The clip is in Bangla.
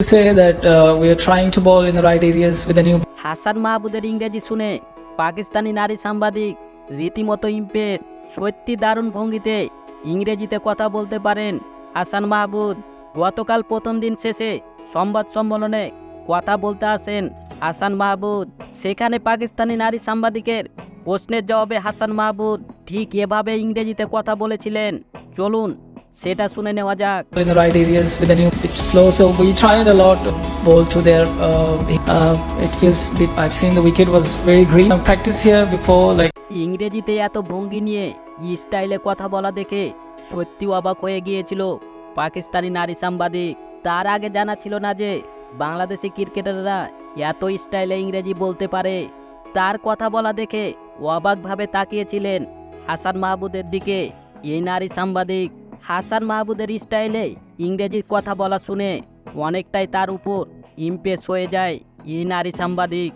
say that uh, we are trying to ball in the right areas with the new Hasan মাহবুদের ইংরেজি শুনে পাকিস্তানি নারী সাংবাদিক রীতিমতো ইমপ্রেস সত্যি দারুণ ভঙ্গিতে ইংরেজিতে কথা বলতে পারেন হাসান মাহবুদ গতকাল প্রথম দিন শেষে সংবাদ সম্মেলনে কথা বলতে আসেন হাসান মাহবুদ সেখানে পাকিস্তানি নারী সাংবাদিকের প্রশ্নের জবাবে হাসান মাহবুদ ঠিক এভাবে ইংরেজিতে কথা বলেছিলেন। চলুন সেটা শুনে নেওয়া যাক। In the right areas with the new it slow so we try a lot ball to there it feels bit I've seen the wicket was very green I practice here before like ইংরেজিতে এত ভঙ্গি নিয়ে স্টাইলে কথা বলা দেখে সত্যি অবাক হয়ে গিয়েছিল পাকিস্তানি নারী সাংবাদিক। তার আগে জানা ছিল না যে বাংলাদেশি ক্রিকেটাররা এত স্টাইলে ইংরেজি বলতে পারে। তার কথা বলা দেখে অবাকভাবে তাকিয়েছিলেন হাসান মাহবুদের দিকে এই নারী সাংবাদিক। হাসান মাহবুদের স্টাইলে ইংরেজির কথা বলা শুনে অনেকটাই তার উপর ইমপ্রেস হয়ে যায় এই নারী সাংবাদিক।